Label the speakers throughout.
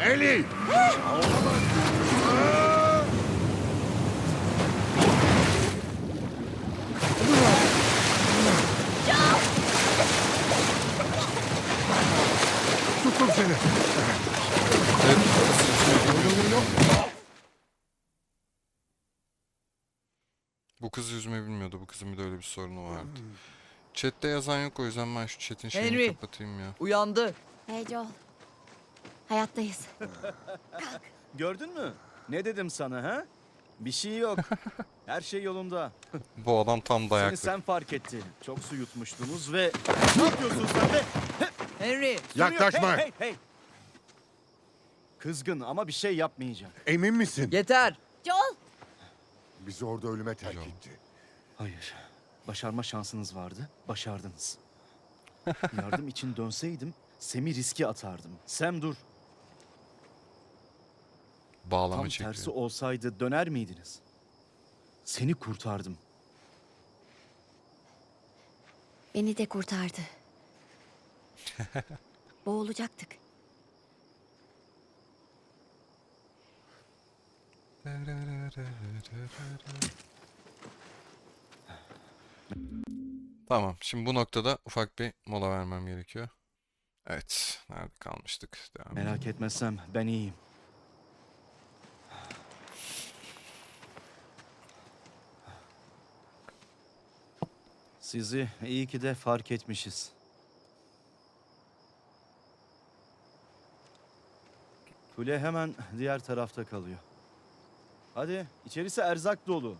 Speaker 1: Eli! Tuttum seni.
Speaker 2: Bu kız yüzme bilmiyordu. Bu kızın bir de öyle bir sorunu vardı. Chat'te yazan yok o yüzden ben şu chat'in şeyini
Speaker 3: Henry.
Speaker 2: kapatayım ya.
Speaker 3: Uyandı.
Speaker 4: Hey Joel. Hayattayız.
Speaker 5: Gördün mü? Ne dedim sana ha? Bir şey yok. Her şey yolunda.
Speaker 2: Bu adam tam
Speaker 5: Seni
Speaker 2: dayaklı.
Speaker 5: sen fark etti. Çok su yutmuştunuz ve... Ne yapıyorsun sen be?
Speaker 3: Henry.
Speaker 1: Yaklaşma.
Speaker 5: Hey, hey, hey. Kızgın ama bir şey yapmayacak.
Speaker 1: Emin misin?
Speaker 3: Yeter.
Speaker 4: Joel.
Speaker 1: Bizi orada ölüme terk etti.
Speaker 5: Hayır. Başarma şansınız vardı. Başardınız. Yardım için dönseydim Sem'i riske atardım. Sem dur.
Speaker 2: Bağlama
Speaker 5: Tam
Speaker 2: çekiyor.
Speaker 5: tersi olsaydı döner miydiniz? Seni kurtardım.
Speaker 4: Beni de kurtardı. Boğulacaktık.
Speaker 2: Tamam. Şimdi bu noktada ufak bir mola vermem gerekiyor. Evet. Nerede kalmıştık? Devam edelim.
Speaker 5: Merak etmezsem ben iyiyim. Sizi iyi ki de fark etmişiz. Kule hemen diğer tarafta kalıyor. Hadi içerisi erzak dolu.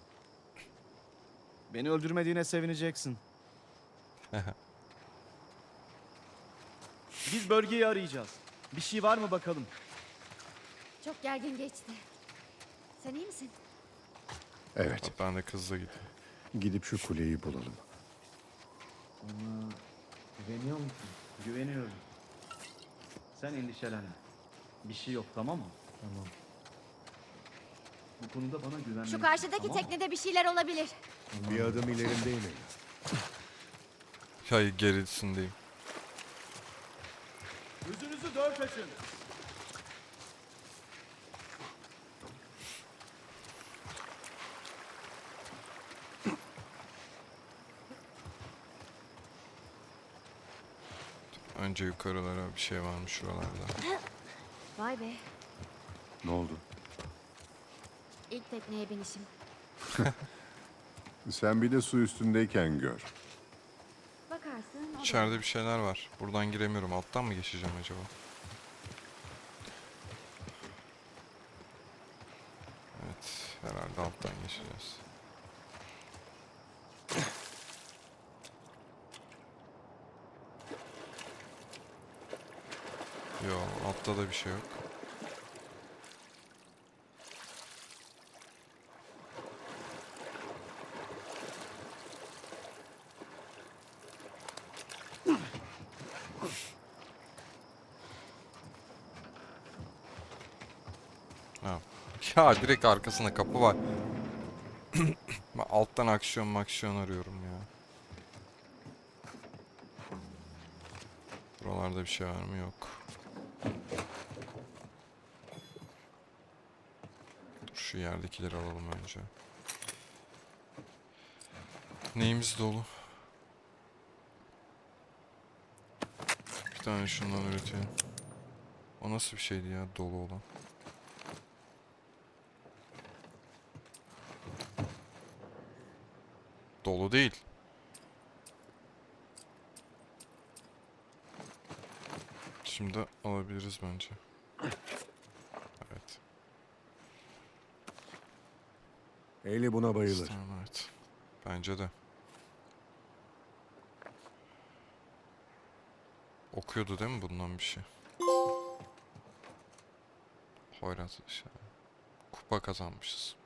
Speaker 5: Beni öldürmediğine sevineceksin. Biz bölgeyi arayacağız. Bir şey var mı bakalım?
Speaker 4: Çok gergin geçti. Sen iyi misin?
Speaker 1: Evet.
Speaker 2: Ben de kızla gideyim.
Speaker 1: Gidip şu kuleyi bulalım.
Speaker 5: Güveniyor musun? Güveniyorum. Sen endişelenme. Bir şey yok tamam mı? Tamam. Bu konuda bana güven.
Speaker 4: Şu karşıdaki teknede bir şeyler olabilir.
Speaker 1: Bir adım ilerindeyim Eli.
Speaker 2: Hayır gerisindeyim.
Speaker 5: Gözünüzü dört açın.
Speaker 2: Önce yukarılara bir şey varmış şuralarda.
Speaker 4: Vay be.
Speaker 1: Ne oldu?
Speaker 4: İlk tekneye binişim.
Speaker 1: Sen bir de su üstündeyken gör.
Speaker 4: Bakarsın.
Speaker 2: İçeride bir şeyler var. Buradan giremiyorum. Alttan mı geçeceğim acaba? Evet. Herhalde alttan geçeceğiz. Yo, altta da bir şey yok. Ha. Ya direkt arkasında kapı var. Alttan aksiyon maksiyon arıyorum ya. Buralarda bir şey var mı? Yok. Şu yerdekileri alalım önce. Neyimiz dolu? Bir tane şundan üretelim. O nasıl bir şeydi ya dolu olan? Dolu değil. Şimdi alabiliriz bence. Evet.
Speaker 1: Eli buna bayılır.
Speaker 2: Evet. Bence de. Okuyordu değil mi bundan bir şey? Hoyrat şey. Kupa kazanmışız.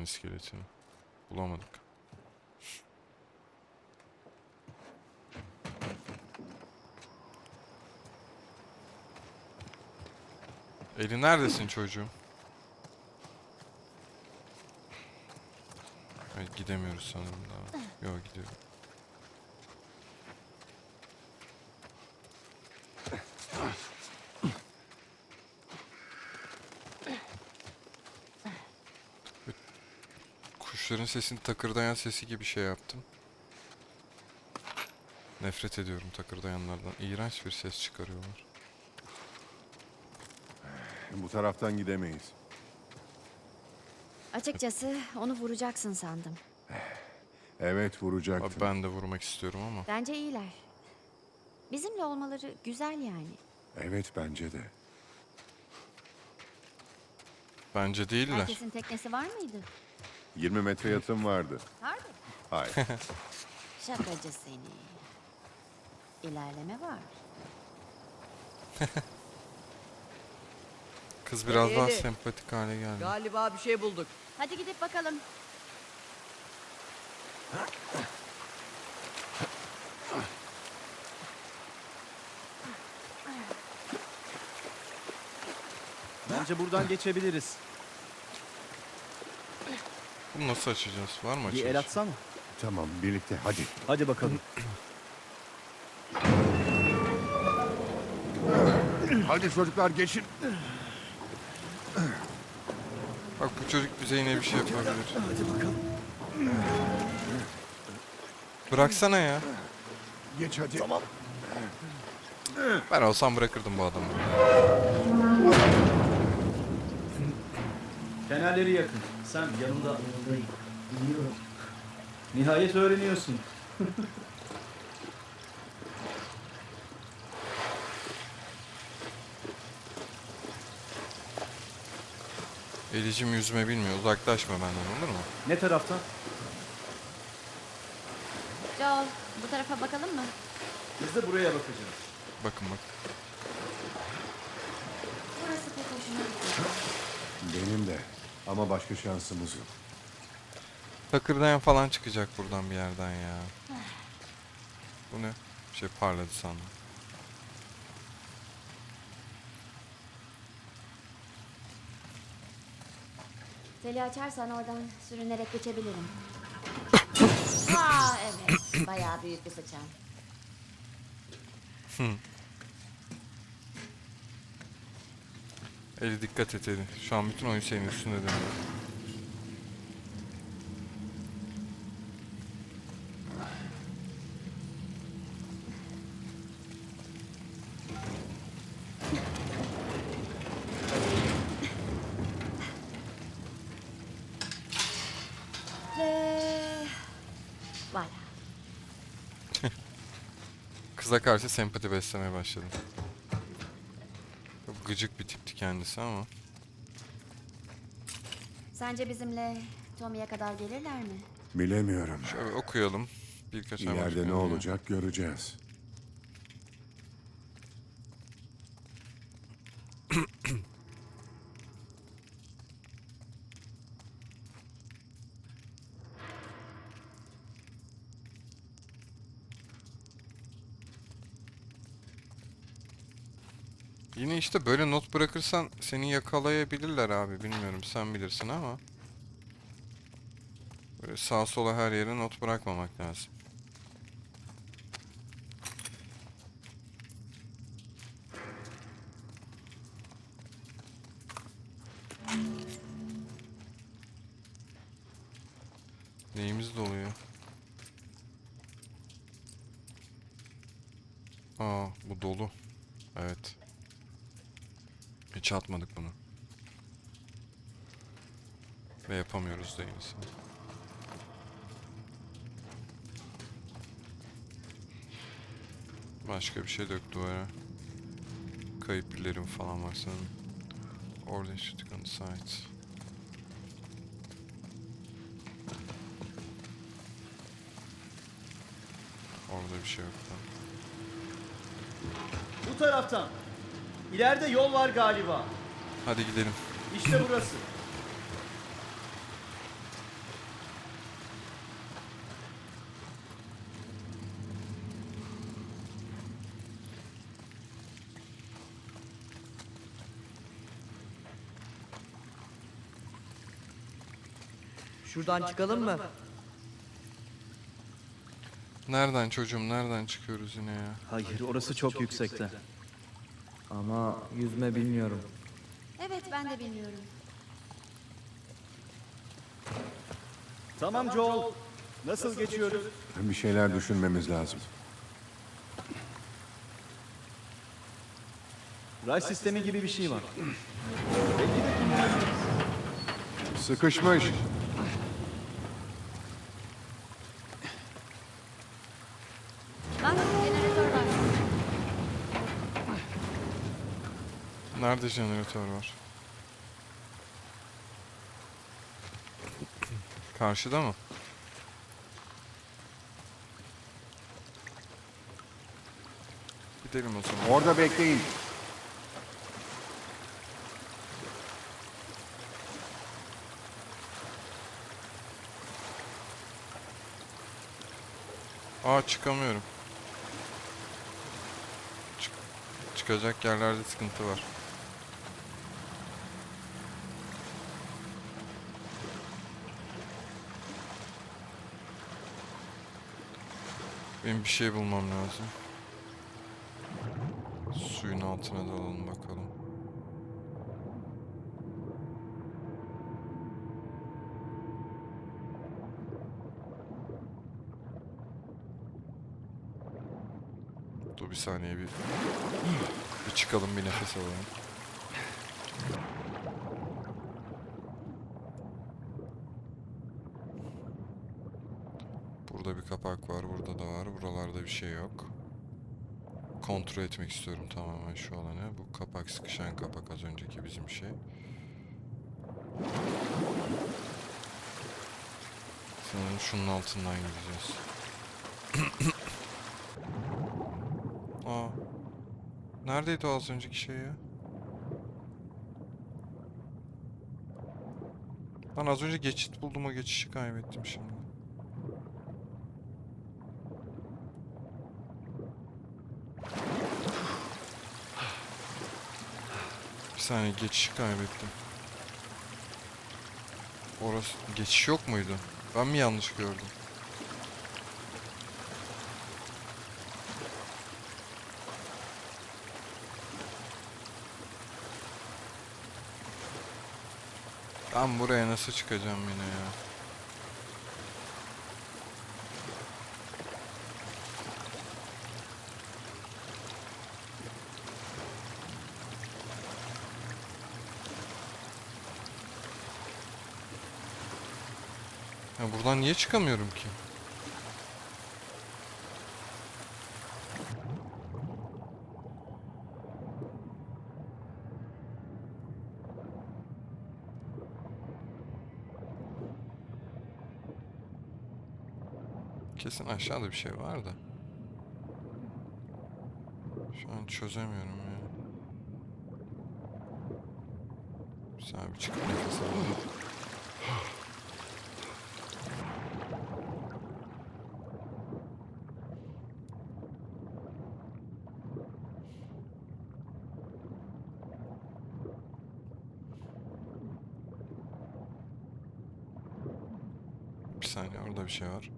Speaker 2: onun iskeletini. Bulamadık. Eli neredesin çocuğum? Hayır, gidemiyoruz sanırım daha. Yok gidiyorum. Kuşların sesini takırdayan sesi gibi şey yaptım. Nefret ediyorum takırdayanlardan. İğrenç bir ses çıkarıyorlar.
Speaker 1: Bu taraftan gidemeyiz.
Speaker 4: Açıkçası onu vuracaksın sandım.
Speaker 1: Evet
Speaker 2: Abi
Speaker 1: vuracaktım.
Speaker 2: Ben de vurmak istiyorum ama.
Speaker 4: Bence iyiler. Bizimle olmaları güzel yani.
Speaker 1: Evet bence de.
Speaker 2: Bence değiller.
Speaker 4: Herkesin teknesi var mıydı?
Speaker 1: 20 metre yatım vardı.
Speaker 4: Vardı.
Speaker 1: Hayır.
Speaker 4: Şakacı seni. İlerleme var.
Speaker 2: Kız biraz daha sempatik hale geldi.
Speaker 3: Galiba bir şey bulduk.
Speaker 4: Hadi gidip bakalım.
Speaker 5: Bence buradan geçebiliriz.
Speaker 2: Bunu nasıl açacağız? Var mı
Speaker 5: Bir
Speaker 2: açılış?
Speaker 5: el atsana.
Speaker 1: tamam birlikte hadi.
Speaker 5: Hadi bakalım.
Speaker 1: Hadi çocuklar geçin.
Speaker 2: Bak bu çocuk bize yine bir şey yapabilir.
Speaker 5: Hadi bakalım.
Speaker 2: Bıraksana ya.
Speaker 1: Geç hadi. Tamam.
Speaker 2: Ben olsam bırakırdım bu adamı.
Speaker 5: Fenerleri yakın. Sen yanında. Nihayet öğreniyorsun.
Speaker 2: Elicim yüzme bilmiyor. Uzaklaşma benden olur mu?
Speaker 5: Ne taraftan?
Speaker 4: Joel, bu tarafa bakalım mı?
Speaker 5: Biz de buraya bakacağız.
Speaker 2: Bakın bak.
Speaker 4: Burası pek hoşuma gitti.
Speaker 1: Benim de. Ama başka şansımız yok.
Speaker 2: Takırdayan falan çıkacak buradan bir yerden ya. Bu ne? Bir şey parladı sandım.
Speaker 4: Teli açarsan oradan sürünerek geçebilirim. Aa evet. Bayağı büyük bir sıçan.
Speaker 2: Eli dikkat et Eli. Şu an bütün oyun senin üstünde dönüyor.
Speaker 4: Voilà.
Speaker 2: Kıza karşı sempati beslemeye başladım. Çok gıcık bir tipti kendisi ama.
Speaker 4: Sence bizimle Tommy'ye kadar gelirler mi?
Speaker 1: Bilemiyorum.
Speaker 2: Şöyle okuyalım. Birkaç
Speaker 1: İleride ne olacak göreceğiz.
Speaker 2: Yine işte böyle not bırakırsan seni yakalayabilirler abi. Bilmiyorum sen bilirsin ama. Böyle sağa sola her yere not bırakmamak lazım. Neyimiz doluyor? Aa bu dolu. Evet. Hiç atmadık bunu. Ve yapamıyoruz da yenisini. Başka bir şey dök duvara. Kayıp pillerim falan var sanırım. Orada shooting on site. Orada bir şey yok da.
Speaker 5: Bu taraftan. İleride yol var galiba.
Speaker 2: Hadi gidelim.
Speaker 5: İşte burası.
Speaker 3: Şuradan çıkalım mı?
Speaker 2: Nereden çocuğum nereden çıkıyoruz yine ya?
Speaker 5: Hayır orası çok yüksekte.
Speaker 3: Ama yüzme bilmiyorum.
Speaker 4: Evet ben de bilmiyorum.
Speaker 5: Tamam Joel. Nasıl geçiyoruz?
Speaker 1: Bir şeyler düşünmemiz lazım.
Speaker 5: Ray sistemi gibi bir şey var.
Speaker 1: Sıkışmış.
Speaker 4: Bak jeneratör var.
Speaker 2: Nerede jeneratör var? Karşıda mı? Gidelim o zaman.
Speaker 1: Orada bekleyin.
Speaker 2: Aa çıkamıyorum. Çık- çıkacak yerlerde sıkıntı var. Benim bir şey bulmam lazım. Suyun altına dalalım bakalım. Dur bir saniye bir, bir çıkalım bir nefes alalım. Burada bir kapak var, burada da var. Buralarda bir şey yok. Kontrol etmek istiyorum tamamen şu alanı. Bu kapak sıkışan kapak az önceki bizim şey. Sanırım şunun altından gideceğiz. Aa. Neredeydi o az önceki şey ya? Ben az önce geçit buldum o geçişi kaybettim şimdi. Bir saniye geçişi kaybettim. Orası geçiş yok muydu? Ben mi yanlış gördüm? Ben buraya nasıl çıkacağım yine ya? Buradan niye çıkamıyorum ki? Kesin aşağıda bir şey var da. Şu an çözemiyorum ya. Saniye bir çıkıp nefes alalım. Saniye orada bir şey var.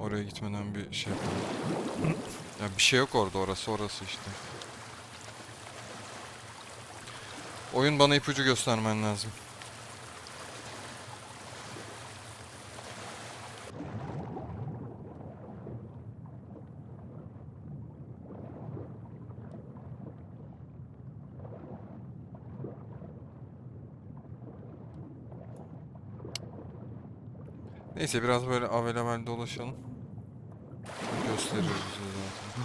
Speaker 2: Oraya gitmeden bir şey yapalım. Ya bir şey yok orada orası orası işte. Oyun bana ipucu göstermen lazım. Neyse biraz böyle avelavel dolaşalım. Gösteriyor bize zaten.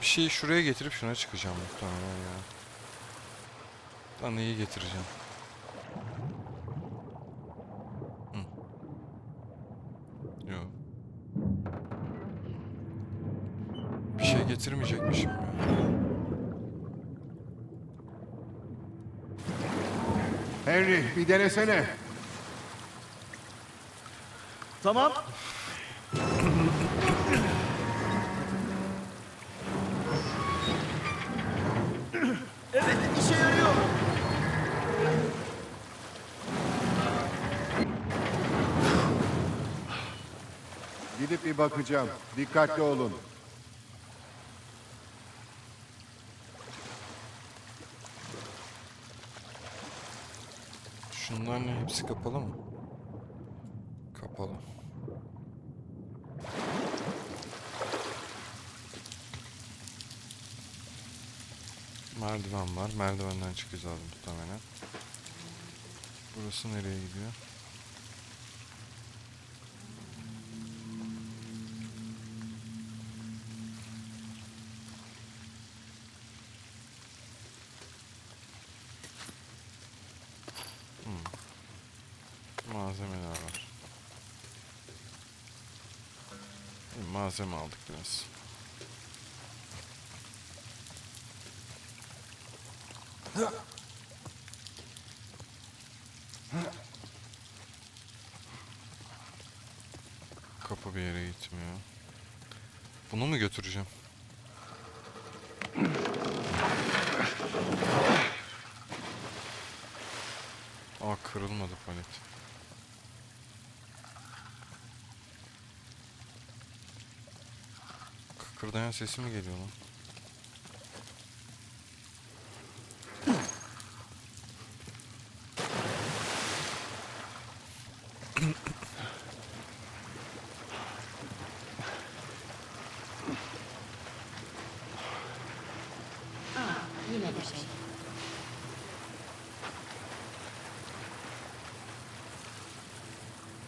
Speaker 2: Bir şeyi şuraya getirip şuna çıkacağım muhtemelen ya. Da neyi getireceğim? Hı. Yo. Bir şey getirmeyecekmişim ya.
Speaker 1: Henry bir denesene.
Speaker 5: Tamam. evet işe yarıyor.
Speaker 1: Gidip bir bakacağım. Dikkatli olun.
Speaker 2: Hepsi kapalı mı? Kapalı. Merdiven var. Merdivenden çıkacağız muhtemelen. Burası nereye gidiyor? Malzemeler var. Malzeme aldık biraz. Kapı bir yere gitmiyor. Bunu mu götüreceğim? Kıkırdayan sesi mi geliyor lan?
Speaker 4: Yine bir şey.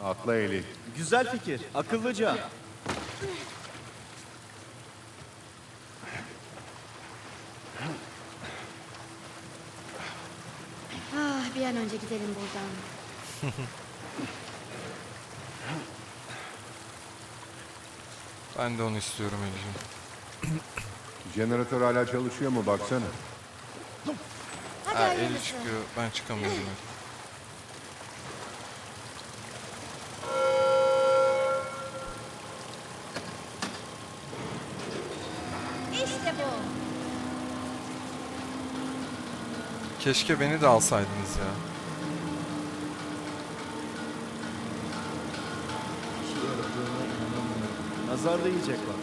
Speaker 1: Atla Eli.
Speaker 5: Güzel fikir. Akıllıca.
Speaker 4: Ah bir an önce gidelim buradan.
Speaker 2: Ben de onu istiyorum Eli'cim.
Speaker 1: Jeneratör hala çalışıyor mu baksana.
Speaker 4: Hadi
Speaker 2: Ha, Eli
Speaker 4: hayırlısı.
Speaker 2: çıkıyor. Ben çıkamıyorum.
Speaker 4: İşte bu.
Speaker 2: Keşke beni de alsaydınız ya.
Speaker 5: Nazar değecek bak.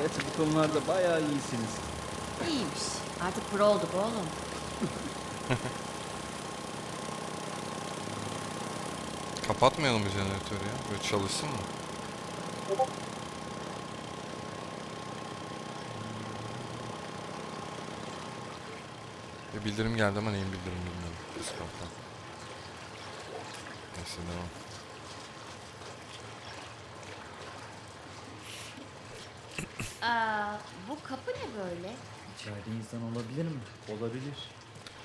Speaker 5: Evet bu konularda bayağı iyisiniz.
Speaker 4: İyiymiş. Artık pro olduk oğlum.
Speaker 2: Kapatmayalım mı jeneratörü ya? Böyle çalışsın mı? Bir bildirim geldi ama neyin bildirim bilmiyorum. Discord'dan. Neyse devam.
Speaker 4: Aa, bu kapı ne böyle?
Speaker 3: İçeride insan olabilir mi?
Speaker 5: Olabilir.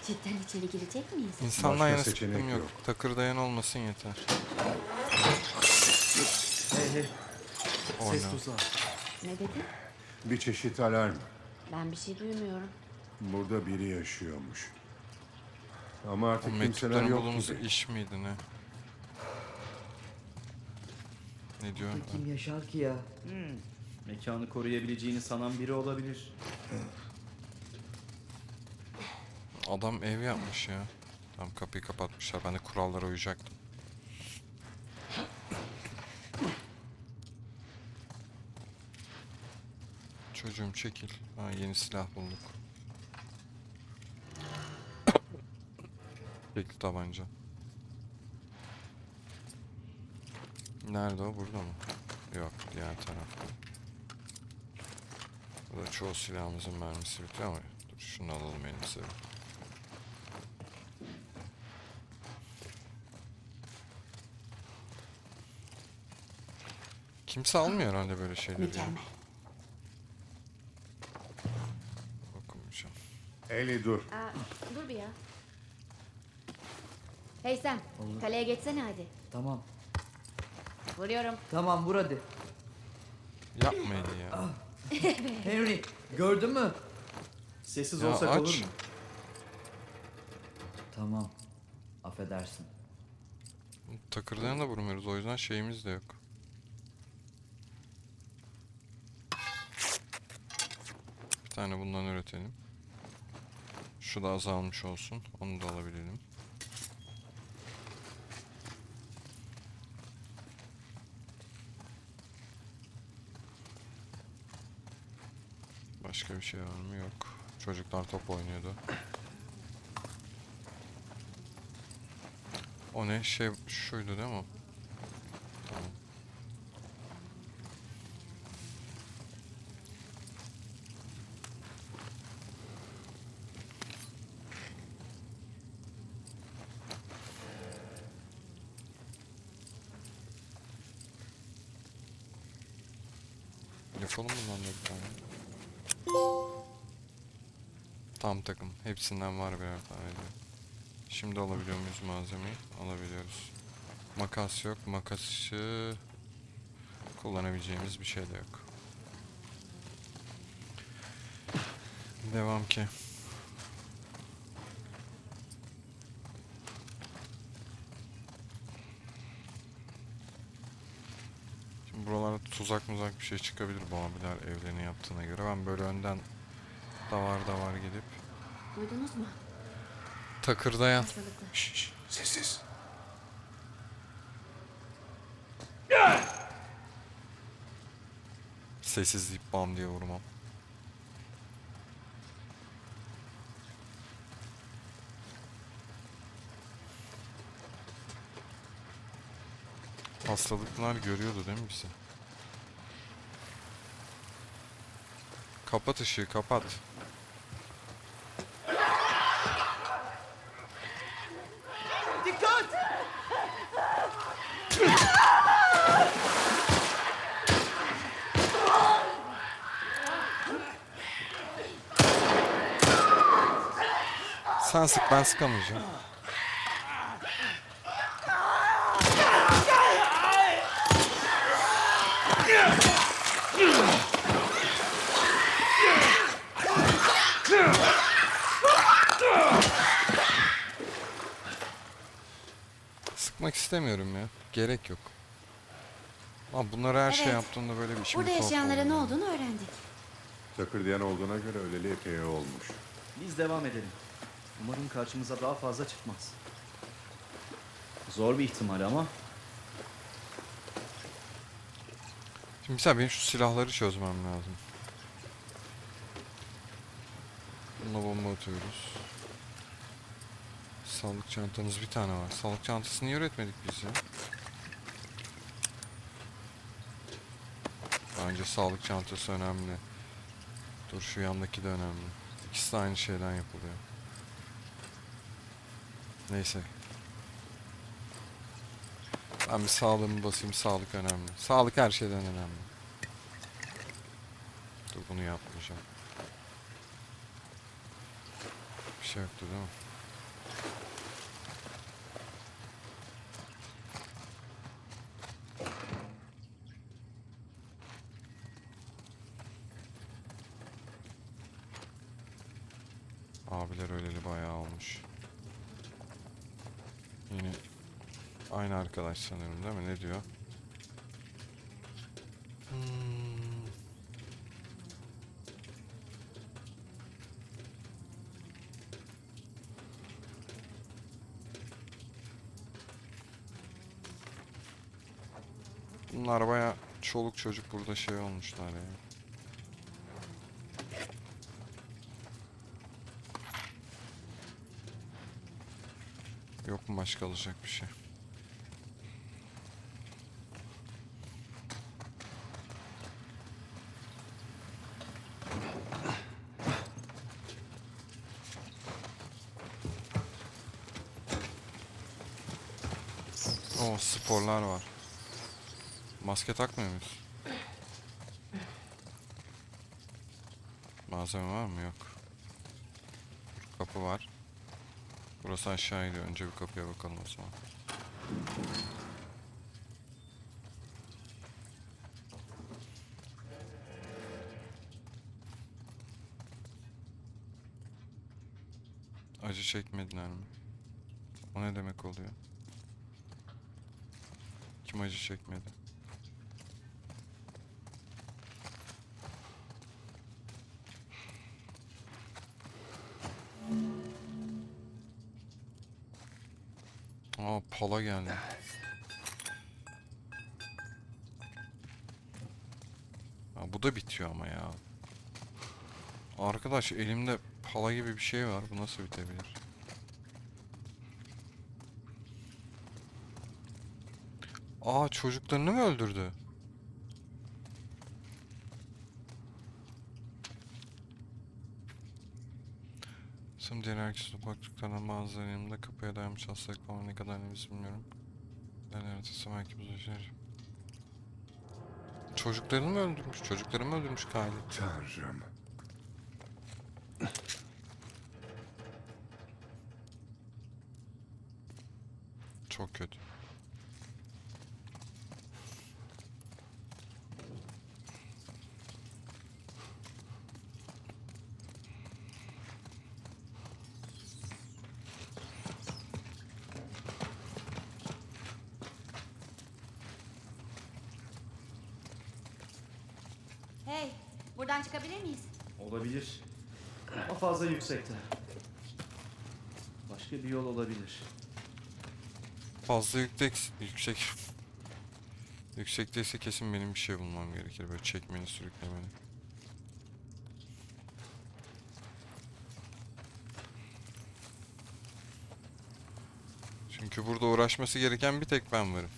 Speaker 4: Cidden içeri girecek miyiz?
Speaker 2: İnsandan
Speaker 1: Başka
Speaker 2: yana
Speaker 1: seçenek
Speaker 2: sıkıntım yok.
Speaker 1: yok.
Speaker 2: Takırdayan olmasın yeter.
Speaker 5: Hey hey.
Speaker 2: Oyna.
Speaker 5: Ses tuzağı.
Speaker 4: Ne dedin?
Speaker 1: Bir çeşit alarm.
Speaker 4: Ben bir şey duymuyorum.
Speaker 1: Burada biri yaşıyormuş. Ama
Speaker 2: O
Speaker 1: artık kimseler
Speaker 2: mektupların
Speaker 1: yok
Speaker 2: bulunması
Speaker 1: gibi.
Speaker 2: iş miydi ne? Ne diyor?
Speaker 3: Kim yaşar ki ya?
Speaker 5: Mekanı koruyabileceğini sanan biri olabilir.
Speaker 2: Adam ev yapmış ya. Tam kapıyı kapatmışlar. Ben de kurallara uyacaktım. Çocuğum çekil. Ha, yeni silah bulduk. Çekil tabanca. Nerede o? Burada mı? Yok, diğer tarafta. Burada çoğu silahımızın mermisi bitiyor ama dur şunu alalım elimize. bir. Kimse almıyor herhalde böyle şeyleri.
Speaker 4: Mükemmel.
Speaker 2: Okumayacağım.
Speaker 1: Eli dur.
Speaker 4: Aa, dur bir ya. Hey sen,
Speaker 3: Olur.
Speaker 4: kaleye geçsene hadi.
Speaker 3: Tamam.
Speaker 4: Vuruyorum.
Speaker 3: Tamam vur hadi.
Speaker 2: Yapma Eli ya.
Speaker 3: Henry gördün mü?
Speaker 5: Sessiz
Speaker 2: Ya
Speaker 5: olsak
Speaker 2: aç.
Speaker 5: olur mu?
Speaker 3: Tamam. Affedersin.
Speaker 2: Takırdayan da vurmuyoruz o yüzden şeyimiz de yok. Bir tane bundan üretelim. Şu da azalmış olsun. Onu da alabilelim. Başka bir şey var mı? Yok. Çocuklar top oynuyordu. O ne? Şey şuydu değil mi? Hepsinden var birer tane de. Şimdi alabiliyor muyuz malzemeyi? Alabiliyoruz. Makas yok. Makası kullanabileceğimiz bir şey de yok. Devam ki. Şimdi buralarda tuzak muzak bir şey çıkabilir bu abiler evlerini yaptığına göre. Ben böyle önden davar davar gidip
Speaker 4: Duydunuz mu?
Speaker 2: takırdayan
Speaker 4: Hastalıklı.
Speaker 1: Şş, şş, sessiz.
Speaker 2: Sessiz deyip bam diye vurmam. Hastalıklar görüyordu değil mi bizi? Kapat ışığı kapat. Sen sık ben sıkamayacağım. Sıkmak istemiyorum ya. Gerek yok. Lan bunları her şey
Speaker 4: Evet.
Speaker 2: yaptığında böyle bir işim
Speaker 4: Burada yaşayanlara ne olduğunu öğrendik.
Speaker 1: Takırdayan olduğuna göre öleli epey olmuş.
Speaker 5: Biz devam edelim. Umarım karşımıza daha fazla çıkmaz. Zor bir ihtimal ama
Speaker 2: Şimdi mesela benim şu silahları çözmem lazım. Buna bomba atıyoruz. Sağlık çantamız bir tane var. Sağlık çantası niye üretmedik biz ya? Bence sağlık çantası önemli. Dur şu yandaki de önemli. İkisi de aynı şeyden yapılıyor. Neyse. Ben bir sağlığımı basayım. Sağlık önemli. Sağlık her şeyden önemli. Dur bunu yapmayacağım. Bir şey yoktu değil mi? Abiler öleli bayağı olmuş. Yine aynı arkadaş sanırım değil mi? Ne diyor? Hmm. Bunlar baya çoluk çocuk burada şey olmuşlar ya. Yok mu başka alacak bir şey? O sporlar var. Maske takmıyor muyuz? Malzeme var mı? Yok. Kapı var. Burası aşağı gidiyor. Önce bir kapıya bakalım o zaman. Acı çekmediler mi? O ne demek oluyor? Kim acı çekmedi? Geldi. Ha, bu da bitiyor ama ya. Arkadaş elimde pala gibi bir şey var. Bu nasıl bitebilir? Aa çocuklarını mı öldürdü? Herkes baktıklarından bazıları yanımda kapıya dayanmış hastalıkla ama ne kadar ne biz bilmiyorum. Ben haritası belki bu şey. Çocuklarını mı öldürmüş? Çocuklarını mı öldürmüş Kyle?
Speaker 1: Tanrım.
Speaker 2: Çok kötü.
Speaker 4: Hey, buradan çıkabilir miyiz?
Speaker 5: Olabilir. Ama fazla yüksekte. Başka bir yol olabilir.
Speaker 2: Fazla yüksek yüksek yüksekteyse kesin benim bir şey bulmam gerekir böyle çekmeni sürüklemeni. Çünkü burada uğraşması gereken bir tek ben varım.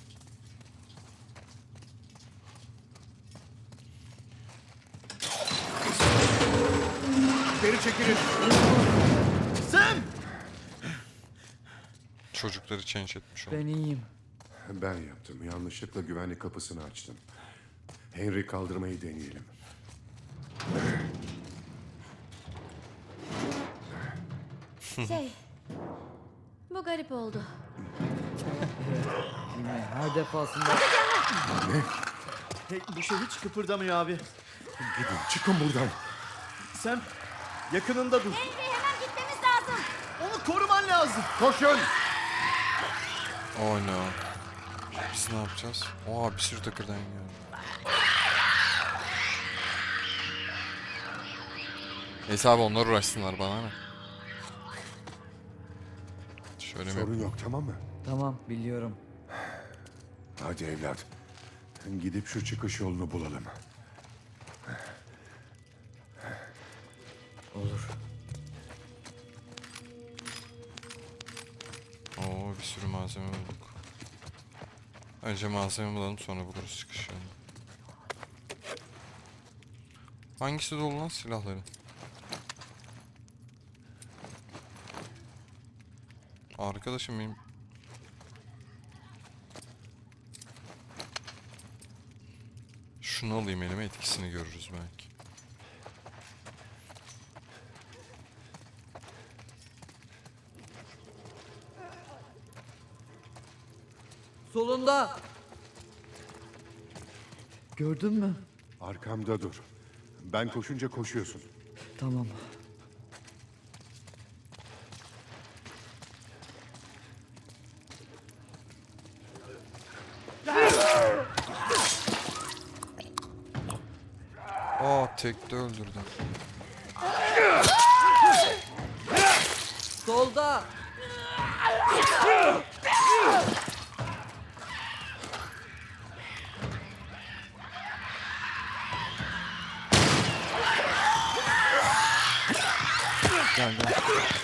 Speaker 1: Çekilin.
Speaker 5: Sam!
Speaker 2: Çocukları change etmiş oldum.
Speaker 3: Ben iyiyim.
Speaker 1: Ben yaptım. Yanlışlıkla güvenlik kapısını açtım. Henry kaldırmayı deneyelim.
Speaker 4: Şey, bu garip oldu.
Speaker 3: Yine her defasında
Speaker 5: Hey, bu şey hiç kıpırdamıyor abi.
Speaker 1: Gidin çıkın buradan.
Speaker 5: Sam yakınında dur.
Speaker 4: Henry hemen gitmemiz lazım.
Speaker 5: Onu koruman lazım.
Speaker 1: Koşun.
Speaker 2: Oh no. Biz ne yapacağız? Oha bir sürü takırdan geldi. Neyse abi onlar uğraşsınlar bana ne? Şöyle mi?
Speaker 1: Sorun yok tamam mı?
Speaker 3: tamam biliyorum.
Speaker 1: Hadi evlat. Gidip şu çıkış yolunu bulalım.
Speaker 3: Olur.
Speaker 2: Oo bir sürü malzeme bulduk. Önce malzeme bulalım sonra buluruz çıkış yolunu. Hangisi dolu lan silahları? Arkadaşım benim Şunu alayım elime etkisini görürüz belki.
Speaker 3: Solunda. Gördün mü?
Speaker 1: Arkamda dur. Ben koşunca koşuyorsun.
Speaker 3: Tamam.
Speaker 2: Aa tekte öldürdüm.
Speaker 3: Solda.
Speaker 2: Gel gel.